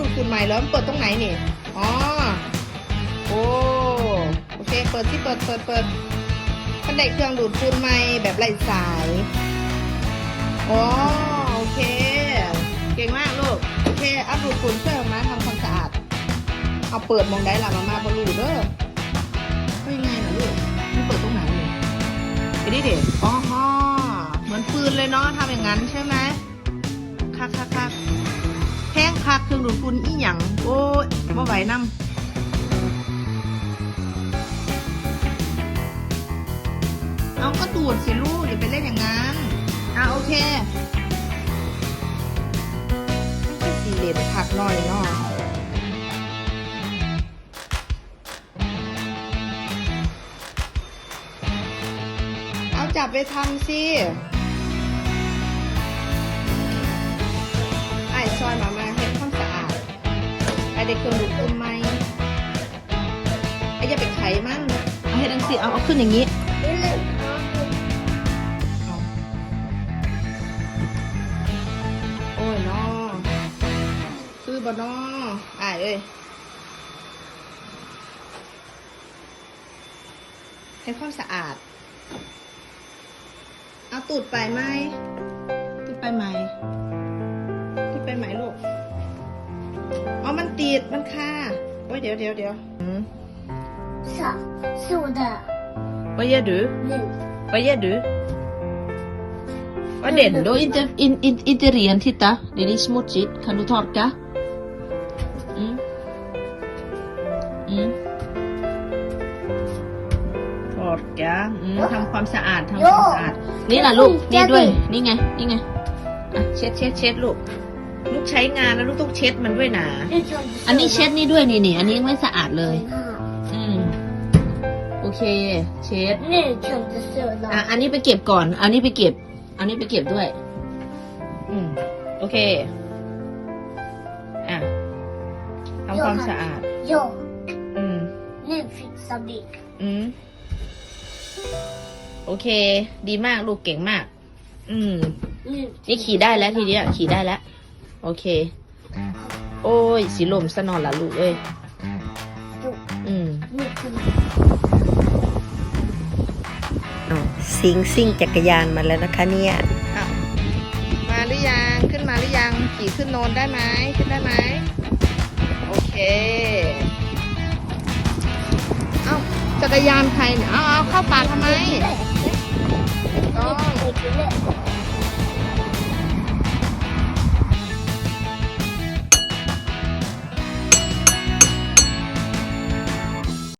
ดูดฝุ่นใหม่แล้วมันเปิดตรงไหนนี่อ๋อโอ้โอเคเปิดที่เปิดเปิดเปิดมันได้เครื่องดูดฝุ่นใหม่แบบไร้สายอ๋อโอเค เก่งมากลูกโอเคอัพดูดฝุ่นช่วยมาทำความสะอาดเอาเปิดมองได้ละมามาบอลูเด้อว่ายังไงล่ะลูกมันเปิดตรงไหนนี่ไปดิเด็อ๋อฮะเหมือนปืนเลยเนาะทำอย่างนั้นใช่ไหมคักคักคัก คักเครื่องดูดฝุ่นอีหยังโอ้ยบ่ไหวน้ำเอาก็ดูดสิลูกอย่าไปเล่นอย่างนั้น อะโอเคสีเหลนคักหน่อยเนาะเอาจับไปทำสิ เด็กเครื่องดูดฝุ่นไหมไอ้อย่าไปไขมันเอาให้ดังสิเอาเอาขึ้นอย่างนี้เอาโอ้ยนอคือบ่นอไอ้ายเอ้ยให้ความสะอาด เอาตูดไปไหมตูดไปไหม ดมันค่ะโอ้ยเดี๋ยวเดี๋ยวเดี๋ยวสองสูดอะไปเยอะดือว่าเยอะดือว่าเด่นด้วยอินเตอร์อินอินอินเตอร์เรียนที่ตาเดนิสมุจิตคันดูทอร์กะอืมอืมทอร์กะอืมทำความสะอาดทำความสะอาดนี่แหละลูกนี่ด้วยนี่ไงนี่ไงเช็ดเช็ดเช็ดลูก ลูกใช้งานแล้วลูกต้องเช็ดมันด้วยนะอันนี้เช็ดนี่ด้วยนี่นี่อันนี้ไม่สะอาดเลย อืมโอเค เช็ดนี่ฉันจะเสิร์ฟอะอันนี้ไปเก็บก่อน อันนี้ไปเก็บ อันนี้ไปเก็บด้วย อืมโอเค อะทำความสะอาดโยอืมนี่ฟิกซับดิอืมโอเค ดีมากลูกเก่งมาก อืมนี่ขี่ได้แล้วทีเนี้ยขี่ได้แล้ว โอเค โอ้ย สีลมสนอนละลูกเอ้ย อืมสิงสิงจักรยานมาแล้วนะคะเนี่ยมาหรือยังขึ้นมาหรือยังขี่ขึ้นโนนได้ไหมขึ้นได้ไหมโอเคเอ้าจักรยานใครเนี่ยเอาเอาเข้าป่าทำไมต้อง